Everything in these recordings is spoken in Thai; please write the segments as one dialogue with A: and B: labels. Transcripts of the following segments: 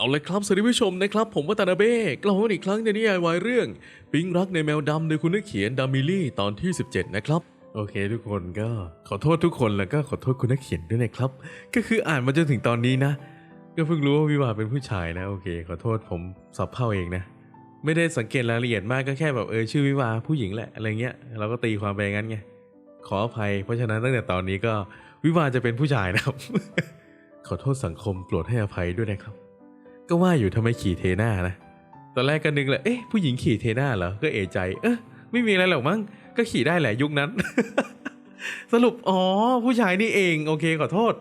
A: เอาเลยครับสวัสดีผู้ชมนะครับ ผมวัตนาเบ้กลับมาอีกครั้งในนิยายวายเรื่อง ปิ๊งรักในแมวดำโดยคุณนักเขียนดามิลี่ตอนที่ 17 นะครับ โอเค ทุกคนก็ขอโทษทุกคนแล้วก็ขอโทษคุณนักเขียนด้วยนะครับ ก็คืออ่านมาจนถึงตอนนี้นะ ก็เพิ่งรู้ว่าวิวาเป็นผู้ชายนะโอเค ขอโทษผมสับเพ่าเองนะ ไม่ได้สังเกตรายละเอียดมากก็แค่แบบเออชื่อวิวาผู้หญิงแหละอะไรเงี้ยเราก็ตีความไปงั้นไงขออภัย เพราะฉะนั้นตั้งแต่ตอนนี้ก็วิวาจะเป็นผู้ชายนะครับ ขอโทษสังคมโปรดให้อภัยด้วยนะครับ ก็ว่าอยู่ทำไมขี่เทน่านะ ตอนแรกก็นึกเลยเอ๊ะผู้หญิงขี่เทน่าเหรอ ก็เอะใจ เอ๊ะไม่มีอะไรหรอกมั้ง ก็ขี่ได้แหละยุคนั้น สรุป อ๋อ ผู้ชายนี่เอง โอเคขอโทษ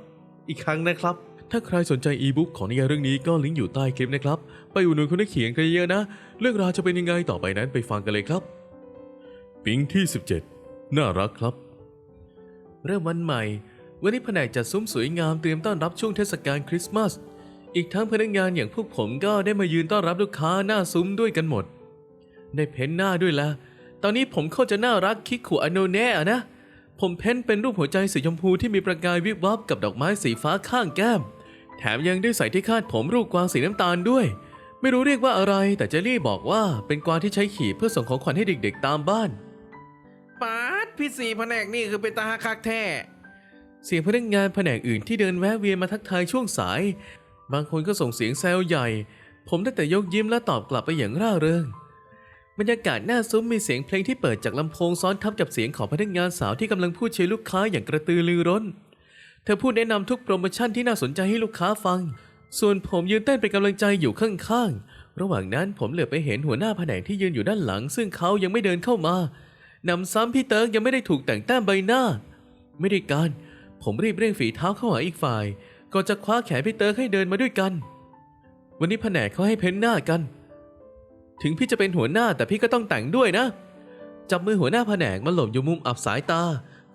A: อีกครั้งนะครับ ถ้าใครสนใจอีบุ๊กของนิยายเรื่องนี้ก็ลิงก์อยู่ใต้คลิปนะครับ ไปอุดหนุนคนที่เขียนกันเยอะนะ เรื่องราวจะเป็นยังไงต่อไปนั้นไปฟังกันเลยครับ ปิงที่ 17 น่ารักครับ เริ่มวันใหม่ วันนี้แผนกจัดซุ้มสวยงามเตรียมต้อนรับช่วงเทศกาลคริสต์มาส อีกทั้งพนักงานอย่างพวกผมก็ได้มายืนต้อนรับลูกค้าหน้าซุ้มด้วยกันหมด ได้เพ้นหน้าด้วยละ ตอนนี้ผมเข้าจะน่ารักคิกขู่อโนแน่อะนะ ผมเพ้นเป็นรูปหัวใจสีชมพูที่มีประกายวิบวับกับดอกไม้สีฟ้าข้างแก้ม แถมยังได้ใส่ที่คาดผมรูปกวางสีน้ำตาลด้วย ไม่รู้เรียกว่าอะไร แต่เจลลี่บอกว่าเป็นกวางที่ใช้ขี่เพื่อส่งของขวัญให้เด็กๆ ตามบ้าน
B: ปาดพี่สีแผนกนี่คือเป็นตาฮักคักแท้
A: เสียงพนักงานแผนกอื่นที่เดินแวะเวียนมาทักทายช่วงสาย บางคนก็ส่งเสียงแซวใหญ่ ผมได้แต่ยกยิ้มและตอบกลับไปอย่างร่าเริง บรรยากาศหน้าซุ้มมีเสียงเพลงที่เปิดจากลำโพงซ้อนทับกับเสียงของพนักงานสาวที่กำลังพูดเชยลูกค้าอย่างกระตือรือร้น เธอพูดแนะนำทุกโปรโมชั่นที่น่าสนใจให้ลูกค้าฟัง ส่วนผมยืนเต้นเป็นกำลังใจอยู่ข้างๆ ระหว่างนั้นผมเหลือไปเห็นหัวหน้าแผนกที่ยืนอยู่ด้านหลัง ซึ่งเขายังไม่เดินเข้ามานำซ้ำพี่เติร์กยังไม่ได้ถูกแต่งแต้มใบหน้า ไม่ได้การ ผมรีบเร่งฝีเท้าเข้าหาอีกฝ่าย ก่อนจะคว้าแขนพี่เติร์กให้เดินมาด้วยกัน วันนี้แผนกเขาให้เพ้นหน้ากัน ถึงพี่จะเป็นหัวหน้าแต่พี่ก็ต้องแต่งด้วยนะ จับมือหัวหน้าแผนกมาหลบอยู่มุมอับสายตา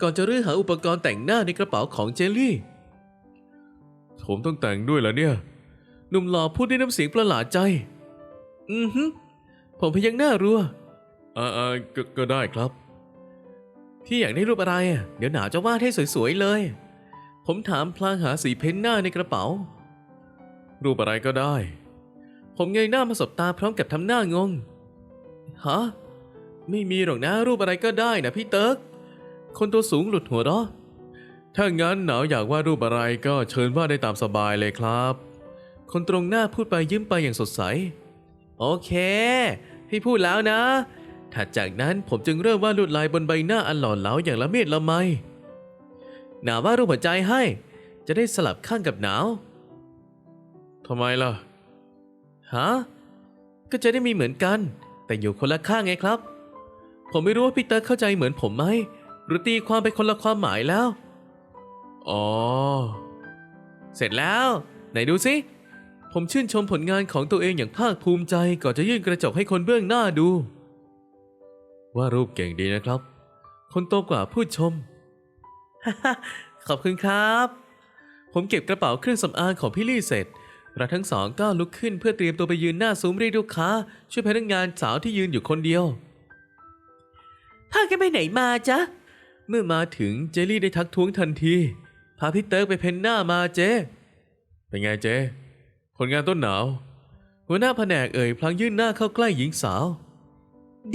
A: ก่อนจะรื้อหาอุปกรณ์แต่งหน้าในกระเป๋าของเจลลี่ ผมต้องแต่งด้วยเหรอเนี่ย หนุ่มหล่อพูดด้วยน้ำเสียงประหลาดใจ อือฮึผมพยักหน้ารัวอ่าๆกก็ได้ครับพี่อยากได้รูปอะไรอะเดี๋ยวหนาวจะวาดให้สวยๆเลย ผมถามพลางหาสีเพ้นหน้าในกระเป๋า รูปอะไรก็ได้ ผมเงยหน้ามาสบตาพร้อมกับทำหน้างง ฮะ ไม่มีหรอกนะรูปอะไรก็ได้นะพี่เติร์ก คนตัวสูงหลุดหัวเราะถ้างั้นหนาวอยากวาดรูปอะไรก็เชิญวาดได้ตามสบายเลยครับ คนตรงหน้าพูดไปยิ้มไปอย่างสดใส โอเค พี่พูดแล้วนะถัดจากนั้นผมจึงเริ่มวาดลวดลายบนใบหน้าอันหล่อเหลาอย่างละเมียดละไม หนาววาดรูปหัวใจให้ จะได้สลับข้างกับหนาวทำไมล่ะ ฮะ ก็จะได้มีเหมือนกัน แต่อยู่คนละข้างไงครับ ผมไม่รู้ว่าพี่เตอร์เข้าใจเหมือนผมไหม หรือตีความไปคนละความหมายแล้ว อ๋อ เสร็จแล้ว ไหนดูสิ ผมชื่นชมผลงานของตัวเองอย่างภาคภูมิใจก่อนจะยื่นกระจกให้คนเบื้องหน้าดู ว่ารูปเก่งดีนะครับ คนโตกว่าพูดชม ขอบคุณครับ ผมเก็บกระเป๋าเครื่องสำอางของพี่ลี่เสร็จ เราทั้งสองก็ลุกขึ้นเพื่อเตรียมตัวไปยืนหน้าซุ้มเรียกลูกค้า ช่วยพนักงานสาวที่ยืนอยู่คนเดียวพาแกไปไหนมาจ๊ะ เมื่อมาถึงเจลลี่ได้ทักท้วงทันที พาพี่เติร์กไปเพ้นหน้ามาเจ๊เป็นไงเจ๊ผลงานต้นหนาว หัวหน้าแผนกเอ่ยพลางยื่นหน้าเข้าใกล้หญิงสาว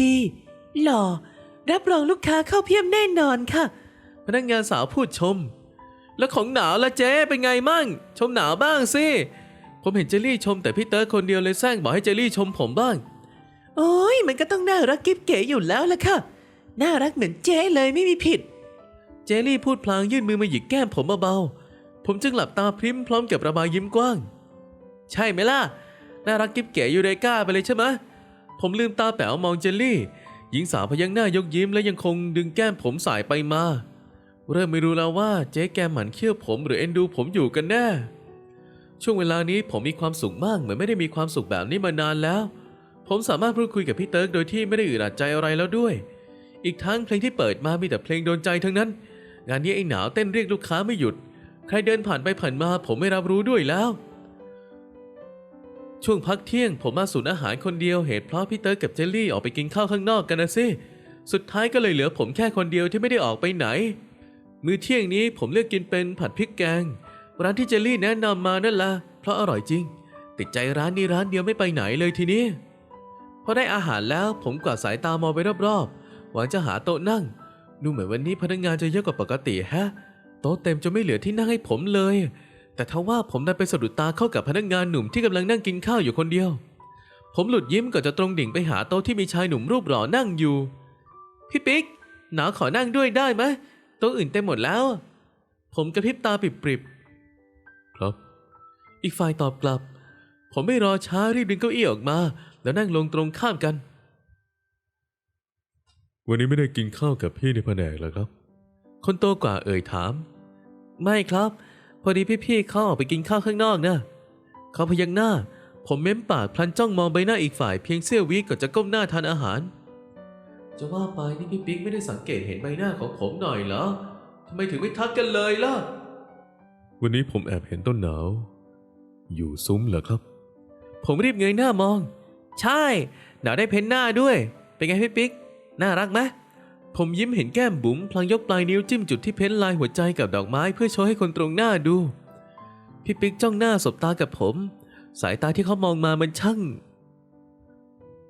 C: ดี หล่อ รับรองลูกค้าเข้าเพียบแน่นอนค่ะ
A: พนักงานสาวพูดชม แล้วของหนาวละเจ๊เป็นไงมั่ง ชมหนาวบ้างสิ ผมเห็นเจลลี่ชมแต่พี่เติร์กคนเดียวเลยแซงบอกให้เจลลี่ชมผมบ้าง
C: โอ้ยมันก็ต้องน่ารักกิ๊บเก๋อยู่แล้วล่ะค่ะ น่ารักเหมือนเจ๊เลยไม่มีผิด
A: เจลลี่พูดพลางยื่นมือมาหยิกแก้มผมเบาๆ ผมจึงหลับตาพริ้มพร้อมกับระบายยิ้มกว้าง ใช่ไหมล่ะ น่ารักกิ๊บเก๋ยูเรกาไปเลยใช่ไหมผมลืมตาแป๋วมองเจลลี่ หญิงสาวพยักหน้ายกยิ้มและยังคงดึงแก้มผมสายไปมา เริ่มไม่รู้แล้วว่าเจ๊แกหมันเคี้ยวผมหรือเอ็นดูผมอยู่กันแน่ ช่วงเวลานี้ผมมีความสุขมากเหมือนไม่ได้มีความสุขแบบนี้มานานแล้ว ผมสามารถพูดคุยกับพี่เติร์กโดยที่ไม่ได้อึดอัดใจอะไรแล้วด้วย อีกทั้งเพลงที่เปิดมามีแต่เพลงโดนใจทั้งนั้น งานนี้ไอ้หนาวเต้นเรียกลูกค้าไม่หยุด ใครเดินผ่านไปผ่านมาผมไม่รับรู้ด้วยแล้ว ช่วงพักเที่ยงผมมาสูนอาหารคนเดียวเหตุเพราะพี่เติร์กกับเจลลี่ออกไปกินข้าวข้างนอกกันนะสิ สุดท้ายก็เลยเหลือผมแค่คนเดียวที่ไม่ได้ออกไปไหน มื้อเที่ยงนี้ผมเลือกกินเป็นผัดพริกแกง ร้านที่เจลลี่แนะนำมานั่นละเพราะอร่อยจริง ติดใจร้านนี้ร้านเดียวไม่ไปไหนเลยทีนี้พอได้อาหารแล้วผมกวาดสายตามองไปรอบๆหวังจะหาโต๊ะนั่ง ดูเหมือนวันนี้พนักงานจะเยอะกว่าปกติแฮะ โต๊ะเต็มจนไม่เหลือที่นั่งให้ผมเลย แต่ทว่าผมดันไปสะดุดตาเข้ากับพนักงานหนุ่มที่กำลังนั่งกินข้าวอยู่คนเดียว ผมหลุดยิ้มก่อนจะตรงดิ่งไปหาโต๊ะที่มีชายหนุ่มรูปหล่อนั่งอยู่พี่ปิ๊กหนาขอนั่งด้วยได้ไหม ต๊ะอื่นเต็มหมดแล้ว ผมกระพริบตาปริบๆครับ อีกฝ่ายตอบกลับ ผมไม่รอช้ารีบดึงเก้าอี้ออกมา แล้วนั่งลงตรงข้ามกัน วันนี้ไม่ได้กินข้าวกับพี่ในแผนกเหรอครับ คนโตกว่าเอ่ยถาม ไม่ครับ พอดีพี่ๆเขาออกไปกินข้าวข้างนอกนะเขาพยักหน้า ผมเม้มปากพลันจ้องมองใบหน้าอีกฝ่ายเพียงเสี้ยววิก่อนจะก้มหน้าทานอาหาร จะว่าไปนี่พี่ปิ๊กไม่ได้สังเกตเห็นใบหน้าของผมหน่อยเหรอทำไมถึงไม่ทักกันเลยล่ะ วันนี้ผมแอบเห็นต้นหนาว อยู่ซุ้มเหรอครับ ผมรีบเงยหน้ามอง ใช่ หนาวได้เพ้นหน้าด้วย เป็นไงพี่ปิ๊ก น่ารักไหมผมยิ้มเห็นแก้มบุ๋มพลางยกปลายนิ้วจิ้มจุดที่เพ้นลายหัวใจกับดอกไม้เพื่อโชว์ให้คนตรงหน้าดู พี่ปิ๊กจ้องหน้าสบตากับผม สายตาที่เขามองมามันช่าง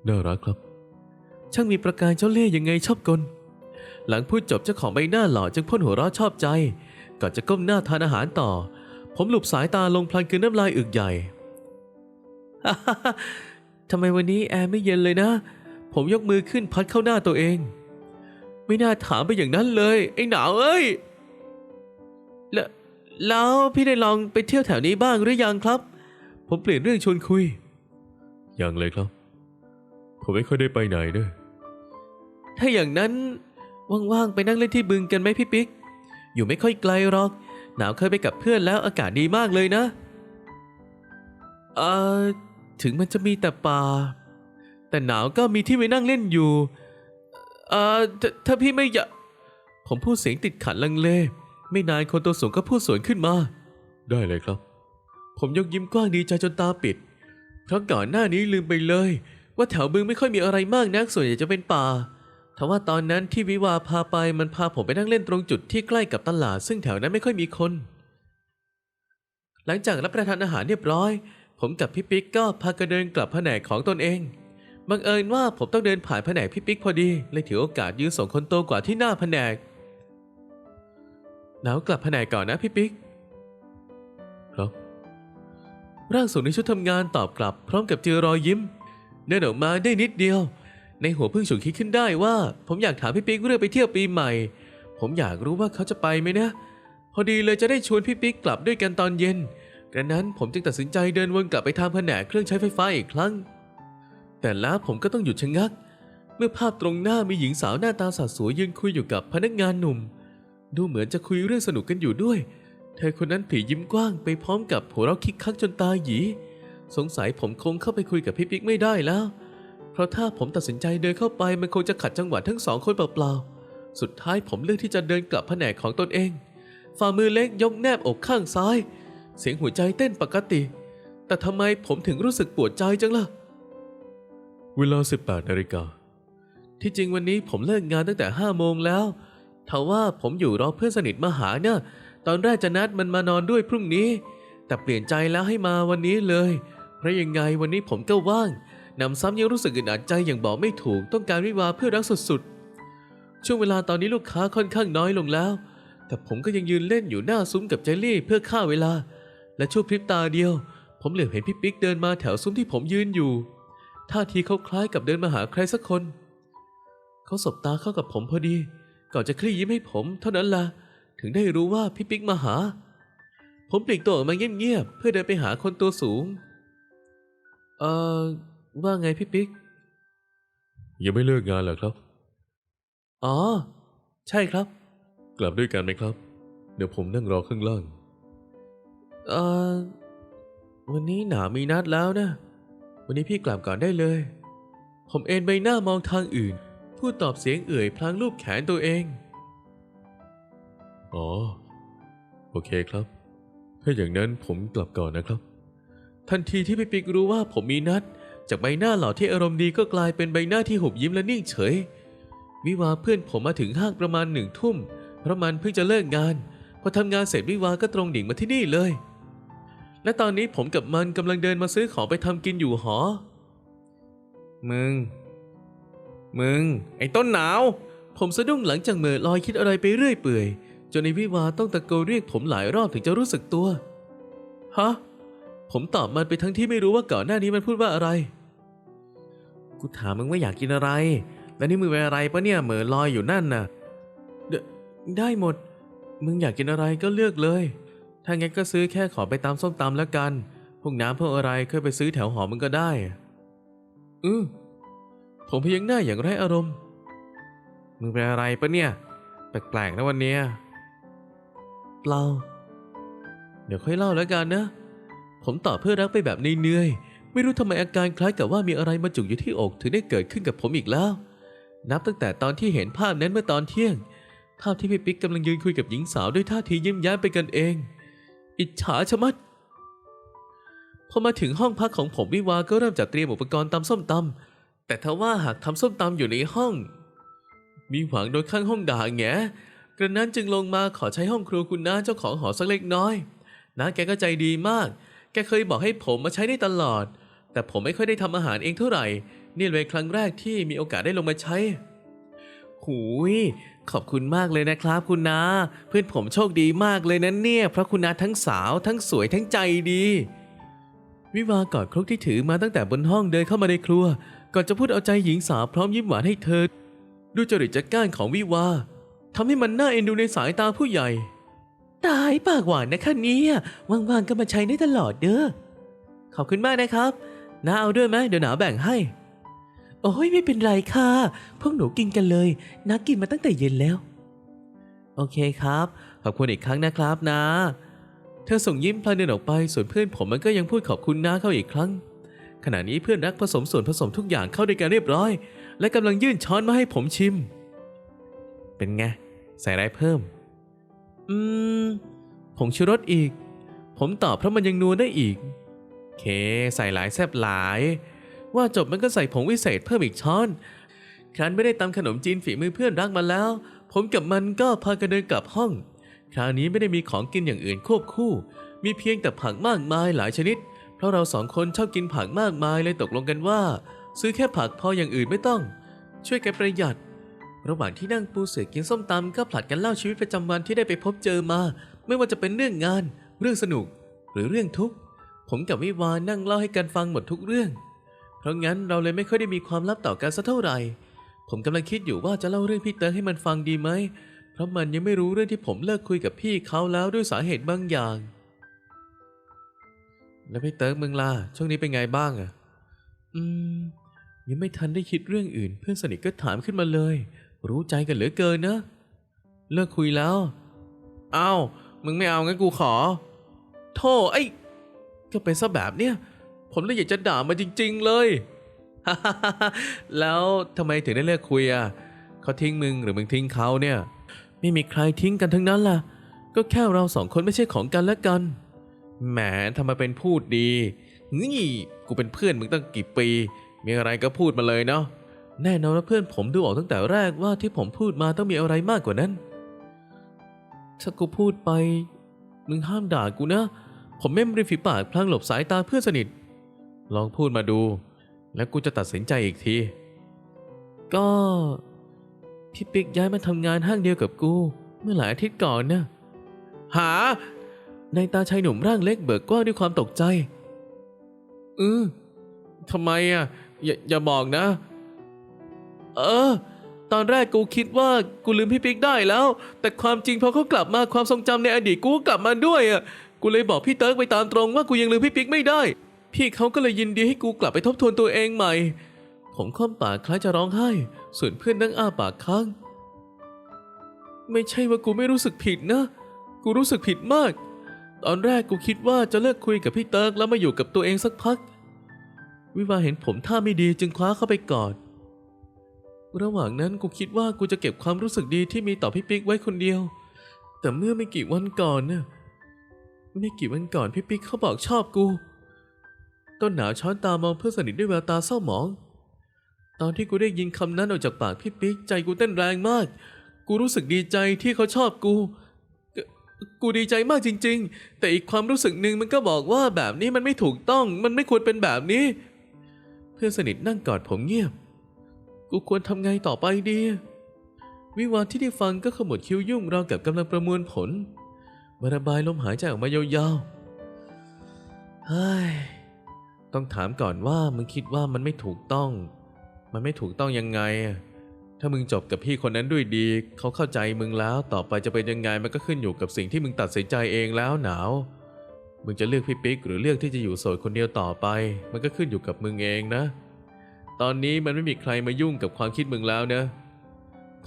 A: น่ารักครับ ช่างมีประกายเจ้าเล่ห์ยังไงชอบกล หลังพูดจบเจ้าของใบหน้าหล่อจึงพ่นหัวเราะชอบใจ ก่อนจะก้มหน้าทานอาหารต่อ ผมหลบสายตาลงพลางกลืนน้ำลายอึกใหญ่ทำไมวันนี้แอร์ไม่เย็นเลยนะ ผมยกมือขึ้นพัดเข้าหน้าตัวเอง ไม่น่าถามไปอย่างนั้นเลย ไอ้หนาวเอ้ย แล้วแล้วพี่ได้ลองไปเที่ยวแถวนี้บ้างหรือยังครับ ผมเปลี่ยนเรื่องชวนคุย ยังเลยครับ ผมไม่ค่อยได้ไปไหนเนะ ถ้าอย่างนั้นว่างๆไปนั่งเล่นที่บึงกันไหมพี่ปิ๊ก อยู่ไม่ค่อยไกลหรอก หนาวเคยไปกับเพื่อนแล้วอากาศดีมากเลยนะเออถึงมันจะมีแต่ป่า แต่หนาวก็มีที่ไปนั่งเล่นอยู่เออถถ้าพี่ไม่อยากผมพูดเสียงติดขัดลังเล ไม่นานคนตัวสูงก็พูดสวนขึ้นมา ได้เลยครับ ผมยกยิ้มกว้างดีใจจนตาปิด เพราะก่อนหน้านี้ลืมไปเลย ว่าแถวบึงไม่ค่อยมีอะไรมากนักส่วนใหญ่จะเป็นป่า ทว่าตอนนั้นที่วิวาพาไปมันพาผมไปนั่งเล่นตรงจุดที่ใกล้กับตลาด ซึ่งแถวนั้นไม่ค่อยมีคน หลังจากรับประทานอาหารเรียบร้อย ผมกับพี่ปิ๊กก็พากันเดินกลับแผนกของตนเอง บังเอิญว่าผมต้องเดินผ่านแผนกพี่ปิ๊กพอดีเลยถือโอกาสยืนส่งคนโตกว่าที่หน้าแผนกหนาวกลับแผนกก่อนนะพี่ปิ๊กครับร่างสูงในชุดทำงานตอบกลับ พร้อมกับเจอรอยยิ้มเดินออกมาได้นิดเดียว ในหัวเพิ่งฉุกคิดขึ้นได้ว่า ผมอยากถามพี่ปิ๊กเรื่องไปเที่ยวปีใหม่ ผมอยากรู้ว่าเขาจะไปไหมนะ พอดีเลยจะได้ชวนพี่ปิ๊กกลับด้วยกันตอนเย็นดังนั้นผมจึงตัดสินใจเดินวนกลับไปทางแผนกเครื่องใช้ไฟฟ้าอีกครั้ง แต่แล้วผมก็ต้องหยุดชะงัก เมื่อภาพตรงหน้ามีหญิงสาวหน้าตาสาสวยยืนคุยอยู่กับพนักงานหนุ่ม ดูเหมือนจะคุยเรื่องสนุกกันอยู่ด้วย เธอคนนั้นผียิ้มกว้างไปพร้อมกับหัวเราะคิกคักจนตาหยี สงสัยผมคงเข้าไปคุยกับพี่ปิ๊กไม่ได้แล้ว เพราะถ้าผมตัดสินใจเดินเข้าไปมันคงจะขัดจังหวะทั้งสองคนเปล่าๆ สุดท้ายผมเลือกที่จะเดินกลับแผนกของตนเอง ฝ่ามือเล็กยกแนบอกข้างซ้าย เสียงหัวใจเต้นปกติ แต่ทำไมผมถึงรู้สึกปวดใจจังล่ะ เวลา 18นาฬิกา ที่จริงวันนี้ผมเลิกงานตั้งแต่5โมงแล้วทว่าผมอยู่รอเพื่อนสนิทมาหาเนี่ย ตอนแรกจะนัดมันมานอนด้วยพรุ่งนี้ แต่เปลี่ยนใจแล้วให้มาวันนี้เลย เพราะยังไงวันนี้ผมก็ว่าง นำซ้ำยังรู้สึกอึดอัดใจอย่างบอกไม่ถูกต้องการวิวาเพื่อรักสุดๆ ช่วงเวลาตอนนี้ลูกค้าค่อนข้างน้อยลงแล้ว แต่ผมก็ยังยืนเล่นอยู่หน้าซุ้มกับเจลลี่เพื่อฆ่าเวลา และชั่วพริบตาเดียว ผมเหลือบเห็นพี่ปิ๊กเดินมาแถวซุ้มที่ผมยืนอยู่ ท่าทีเขาคล้ายกับเดินมาหาใครสักคน เขาสบตาเข้ากับผมพอดี ก่อนจะคลี่ยิ้มให้ผม เท่านั้นล่ะถึงได้รู้ว่าพี่ปิ๊กมาหา ผมปลีกตัวออกมาเงียบๆเพื่อเดินไปหาคนตัวสูง เอ่อ ว่าไงพี่ปิ๊ก ยังไม่เลิกงานเหรอครับ อ๋อ ใช่ครับ กลับด้วยกันไหมครับ เดี๋ยวผมนั่งรอข้างล่าง เอ่อ วันนี้หนามีนัดแล้วนะ วันนี้พี่กลับก่อนได้เลย ผมเอนใบหน้ามองทางอื่น พูดตอบเสียงเอื่อยพลางรูปแขนตัวเอง อ๋อ โอเคครับ ถ้าอย่างนั้นผมกลับก่อนนะครับ ทันทีที่พี่ปิ๊กรู้ว่าผมมีนัด จากใบหน้าหล่อที่อารมณ์ดีก็กลายเป็นใบหน้าที่หุบยิ้มและนิ่งเฉย วิวาเพื่อนผมมาถึงห้างประมาณหนึ่งทุ่ม เพราะมันเพิ่งจะเลิกงาน พอทำงานเสร็จวิวาก็ตรงดิ่งมาที่นี่เลย และตอนนี้ผมกับมันกำลังเดินมาซื้อของไปทำกินอยู่หอ มึง มึง ไอ้ต้นหนาว ผมสะดุ้งหลังจากเหม่อลอยคิดอะไรไปเรื่อยเปื่อยจนในวิวาต้องตะโกนเรียกผมหลายรอบถึงจะรู้สึกตัว ฮะ ผมตอบมันไปทั้งที่ไม่รู้ว่าก่อนหน้านี้มันพูดว่าอะไร กูถามมึงว่าอยากกินอะไร แล้วนี่มึงเป็นอะไรปะเนี่ยเหม่อลอยอยู่นั่นน่ะเดได้หมด มึงอยากกินอะไรก็เลือกเลย ถ้างั้นก็ซื้อแค่ขอไปตามส้มตำแล้วกัน พวกน้ำพวกอะไรเคยไปซื้อแถวหอมึงก็ได้ อือผมพยักหน้าอย่างไร้อารมณ์ มึงเป็นอะไรปะเนี่ย แปลกๆนะวันเนี้ยเปล่า เดี๋ยวค่อยเล่าแล้วกันนะ ผมตอบเพื่อรักไปแบบเนื่อยๆ ไม่รู้ทำไมอาการคล้ายกับว่ามีอะไรมาจุกอยู่ที่อกถึงได้เกิดขึ้นกับผมอีกแล้ว นับตั้งแต่ตอนที่เห็นภาพนั้นเมื่อตอนเที่ยง ภาพที่พี่ปิ๊กกำลังยืนคุยกับหญิงสาวด้วยท่าทียิ้มแย้มไปกันเอง อิจฉาชะมัดพอมาถึงห้องพักของผมวิวาก็เริ่มจัดเตรียมอุปกรณ์ตำส้มตำแต่ถ้าว่าหากทำส้มตำอยู่ในห้อง มีหวังโดนข้างห้องด่าแงกระนั้นจึงลงมาขอใช้ห้องครัวคุณน้าเจ้าของหอสักเล็กน้อยน้าแกก็ใจดีมาก แกเคยบอกให้ผมมาใช้ได้ตลอด แต่ผมไม่ค่อยได้ทำอาหารเองเท่าไหร่ นี่เลยครั้งแรกที่มีโอกาสได้ลงมาใช้ หูย ขอบคุณมากเลยนะครับคุณนา เพื่อนผมโชคดีมากเลยนะเนี่ย เพราะคุณนาทั้งสาวทั้งสวยทั้งใจดี วิวากอดครกที่ถือมาตั้งแต่บนห้องเดินเข้ามาในครัว ก่อนจะพูดเอาใจหญิงสาวพร้อมยิ้มหวานให้เธอ ดูจริตจักก้านของวิวาทำให้มันน่าเอ็นดูในสายตาผู้ใหญ่ ตายปากหวานนะคะเนี่ย ว่างๆก็มาใช้ได้ตลอดเด้อ ขอบคุณมากนะครับ น้าเอาด้วยไหมเดี๋ยวหนาแบ่งให้ โอ้ยไม่เป็นไรค่ะ พวกหนูกินกันเลยน้ากินมาตั้งแต่เย็นแล้ว โอเคครับ ขอบคุณอีกครั้งนะครับนะ เธอส่งยิ้มพลางเดินออกไป ส่วนเพื่อนผมมันก็ยังพูดขอบคุณน้าเข้าอีกครั้ง ขณะนี้เพื่อนรักผสมส่วนผสมทุกอย่างเข้าด้วยกันเรียบร้อย และกำลังยื่นช้อนมาให้ผมชิม เป็นไง ใส่อะไรเพิ่ม อืมผงชูรสอีก ผมตอบเพราะมันยังนัวได้อีก เค ใส่หลายแซบหลาย ว่าจบมันก็ใส่ผงวิเศษเพิ่มอีกช้อน ครั้นไม่ได้ตำขนมจีนฝีมือเพื่อนรักมาแล้ว ผมกับมันก็พากันเดินกลับห้อง คราวนี้ไม่ได้มีของกินอย่างอื่นควบคู่ มีเพียงแต่ผักมากมายหลายชนิด เพราะเราสองคนชอบกินผักมากมายเลยตกลงกันว่า ซื้อแค่ผักพออย่างอื่นไม่ต้อง ช่วยกันประหยัด ระหว่างที่นั่งปูเสือกินส้มตำก็ผลัดกันเล่าชีวิตประจำวันที่ได้ไปพบเจอมา ไม่ว่าจะเป็นเรื่องงาน เรื่องสนุก หรือเรื่องทุกข์ ผมกับวิวานั่งเล่าให้กันฟังหมดทุกเรื่อง เพราะงั้นเราเลยไม่ค่อยได้มีความลับต่อกันสักเท่าไหร่ ผมกำลังคิดอยู่ว่าจะเล่าเรื่องพี่เติร์ให้มันฟังดีไหม เพราะมันยังไม่รู้เรื่องที่ผมเลิกคุยกับพี่เขาแล้วด้วยสาเหตุบางอย่าง แล้วพี่เติร์มึงล่ะช่วงนี้เป็นไงบ้างอะอืม ยังไม่ทันได้คิดเรื่องอื่น เพื่อนสนิทก็ถามขึ้นมาเลย รู้ใจกันเหลือเกินนะ เลิกคุยแล้ว อ้าว มึงไม่เอางั้นกูขอ โธ่ไอ้ ก็เป็นซะแบบเนี้ยผมเลยอยากจะด่ามันจริง ๆ เลย แล้วทำไมถึงได้เลิกคุยอะเขาทิ้งมึงหรือมึงทิ้งเขาเนี่ย ไม่มีใครทิ้งกันทั้งนั้นล่ะ ก็แค่เราสองคนไม่ใช่ของกันและกัน แหมทำไมเป็นพูดดี นี่กูเป็นเพื่อนมึงตั้งกี่ปี มีอะไรก็พูดมาเลยเนาะ แน่นอนว่าเพื่อนผมดูออกตั้งแต่แรกว่าที่ผมพูดมาต้องมีอะไรมากกว่านั้น ถ้ากูพูดไป มึงห้ามด่ากูนะ ผมไม่ริมฝีปากพลางหลบสายตาเพื่อนสนิท ลองพูดมาดู แล้วกูจะตัดสินใจอีกที ก็ พี่ปิ๊กย้ายมาทำงานห้างเดียวกับกู เมื่อหลายอาทิตย์ก่อนนะหา ในตาชายหนุ่มร่างเล็กเบิกกว้างด้วยความตกใจ อือทำไมอะ อย่าอย่าบอกนะ เออ ตอนแรกกูคิดว่ากูลืมพี่ปิ๊กได้แล้ว แต่ความจริงพอเขากลับมาความทรงจำในอดีตกูก็กลับมาด้วยอะ กูเลยบอกพี่เติร์กไปตามตรงว่ากูยังลืมพี่ปิ๊กไม่ได้ พี่เขาก็เลยยินดีให้กูกลับไปทบทวนตัวเองใหม่ ผมค้อมปากคล้ายจะร้องไห้ ส่วนเพื่อนนั่งอ้าปากค้าง ไม่ใช่ว่ากูไม่รู้สึกผิดนะ กูรู้สึกผิดมาก ตอนแรกกูคิดว่าจะเลิกคุยกับพี่เติร์กแล้วมาอยู่กับตัวเองสักพัก วิวาเห็นผมท่าไม่ดีจึงคว้าเข้าไปกอด ระหว่างนั้นกูคิดว่ากูจะเก็บความรู้สึกดีที่มีต่อพี่ปิ๊กไว้คนเดียว แต่เมื่อไม่กี่วันก่อนน่ะ ไม่กี่วันก่อนพี่ปิ๊กเขาบอกชอบกู ต้นหนาวช้อนตามองเพื่อนสนิทด้วยแววตาเศร้าหมอง ตอนที่กูได้ยินคำนั้นออกจากปากพี่ปิ๊กใจกูเต้นแรงมาก กูรู้สึกดีใจที่เขาชอบกู กูดีใจมากจริง ๆ แต่อีกความรู้สึกหนึ่งมันก็บอกว่าแบบนี้มันไม่ถูกต้อง มันไม่ควรเป็นแบบนี้ เพื่อนสนิทนั่งกอดผมเงียบ กูควรทำไงต่อไปดี วิวาห์ที่ได้ฟังก็ขมวดคิ้วยุ่งราวกับกำลังประมวลผล มาระบายลมหายใจออกมายาวๆเฮ้ยต้องถามก่อนว่ามึงคิดว่ามันไม่ถูกต้อง มันไม่ถูกต้องยังไง ถ้ามึงจบกับพี่คนนั้นด้วยดี เขาเข้าใจมึงแล้ว ต่อไปจะเป็นยังไงมันก็ขึ้นอยู่กับสิ่งที่มึงตัดสินใจเองแล้วหนาว มึงจะเลือกพี่ปิ๊กหรือเลือกที่จะอยู่โสดคนเดียวต่อไป มันก็ขึ้นอยู่กับมึงเองนะ ตอนนี้มันไม่มีใครมายุ่งกับความคิดมึงแล้วนะ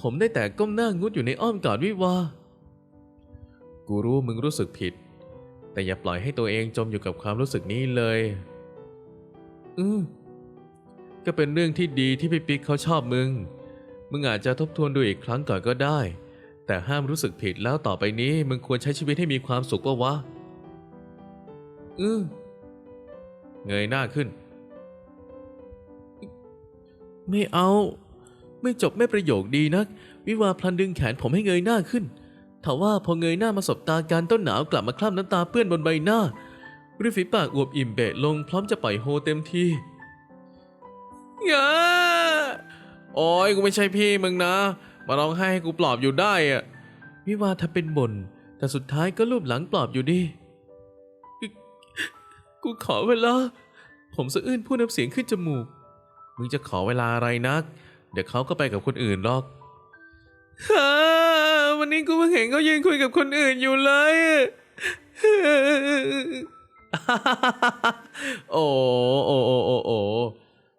A: ผมได้แต่ก้มหน้างุดอยู่ในอ้อมกอดวิวา กูรู้มึงรู้สึกผิด แต่อย่าปล่อยให้ตัวเองจมอยู่กับความรู้สึกนี้เลย อืมก็เป็นเรื่องที่ดีที่พี่ปิ๊กเขาชอบมึง มึงอาจจะทบทวนดูอีกครั้งก่อนก็ได้ แต่ห้ามรู้สึกผิดแล้วต่อไปนี้ มึงควรใช้ชีวิตให้มีความสุขปะวะ อืมเงยหน้าขึ้น ไม่เอา ไม่จบไม่ประโยคดีนัก วิวาพลันดึงแขนผมให้เงยหน้าขึ้น ทว่าพอเงยหน้ามาสบตาการต้นหนาวกลับมาคล้ำน้ำตาเปื้อนบนใบหน้าริมฝีปากอวบอิ่มเบะลงพร้อมจะปล่อยโฮเต็มที่ยาโอ้ยกูไม่ใช่พี่มึงนะ มาร้องไห้ให้กูปลอบอยู่ได้อะวิวาห์ทำเป็นบ่นแต่สุดท้ายก็ลูบหลังปลอบอยู่ดี กูขอเวลา ผมสะอื้นพูดน้ำเสียงขึ้นจมูก มึงจะขอเวลาอะไรนัก เดี๋ยวเขาก็ไปกับคนอื่นหรอกฮ่า วันนี้กูเพิ่งเห็นเขายืนคุยกับคนอื่นอยู่เลย โอ้โอ้โอ้โอ้โอ้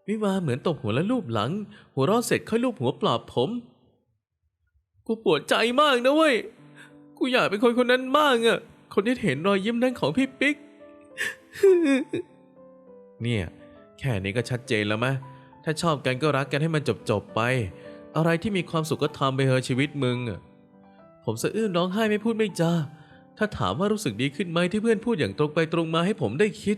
A: วิวาเหมือนตบหัวและลูบหลัง หัวเราะเสร็จค่อยลูบหัวปลอบผม กูปวดใจมากนะเว้ย กูอยากเป็นคนคนนั้นมากอะคนที่เห็นรอยยิ้มนั้นของพี่ปิ๊ก เนี่ย แค่นี้ก็ชัดเจนแล้วมะ ถ้าชอบกันก็รักกันให้มันจบจบๆไป อะไรที่มีความสุขก็ทำไปเถอะชีวิตมึงอะ ผมสะอื้นร้องไห้ไม่พูดไม่จา ถ้าถามว่ารู้สึกดีขึ้นไหมที่เพื่อนพูดอย่างตรงไปตรงมาให้ผมได้คิด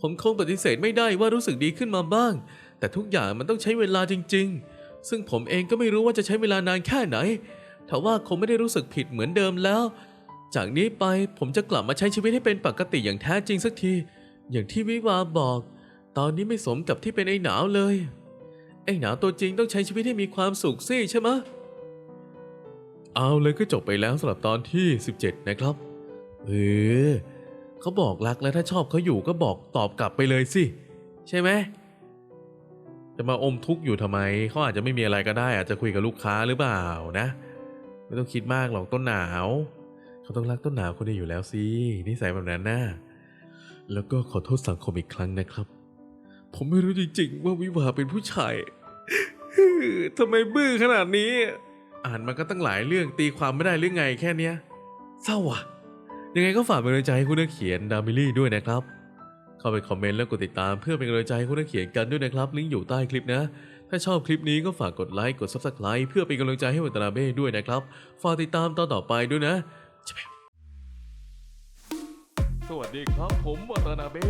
A: ผมคงปฏิเสธไม่ได้ว่ารู้สึกดีขึ้นมาบ้าง แต่ทุกอย่างมันต้องใช้เวลาจริง ๆ ซึ่งผมเองก็ไม่รู้ว่าจะใช้เวลานานแค่ไหนแต่ว่าคงไม่ได้รู้สึกผิดเหมือนเดิมแล้ว จากนี้ไปผมจะกลับมาใช้ชีวิตให้เป็นปกติอย่างแท้จริงสักที อย่างที่วิวาบอก ตอนนี้ไม่สมกับที่เป็นไอ้หนาวเลย ไอ้หนาวตัวจริงต้องใช้ชีวิตให้มีความสุขสิใช่ไหม เอาเลยก็จบไปแล้วสำหรับตอนที่ 17 นะครับ เออเขาบอกรักแล้วถ้าชอบเขาอยู่ก็บอกตอบกลับไปเลยสิ ใช่ไหมจะมาอมทุกข์อยู่ทำไมเขาอาจจะไม่มีอะไรก็ได้ อาจจะคุยกับลูกค้าหรือเปล่านะ ไม่ต้องคิดมากหรอกต้นหนาวเขาต้องรักต้นหนาวคนเดียวอยู่แล้วสินิสัยแบบนั้นน่ะแล้วก็ขอโทษสังคมอีกครั้งนะครับ ผมไม่รู้จริงๆว่าวิวาเป็นผู้ชายทำไมบื้อขนาดนี้ อ่านมาก็ตั้งหลายเรื่องตีความไม่ได้หรือไงแค่เนี้ยเศร้าอะ ยังไงก็ฝากเป็นกำลังใจให้คุณนักเขียนดามิลี่ด้วยนะครับ เข้าไปคอมเมนต์แล้วกดติดตามเพื่อเป็นกำลังใจให้คุณนักเขียนกันด้วยนะครับ ลิงก์อยู่ใต้คลิปนะ ถ้าชอบคลิปนี้ก็ฝากกดไลค์กด Subscribe เพื่อเป็นกำลังใจให้วัตนาเบ้ด้วยนะครับ ฝากติดตามตอนต่อไปด้วยนะ สวัสดีครับผมวัตนาเบ้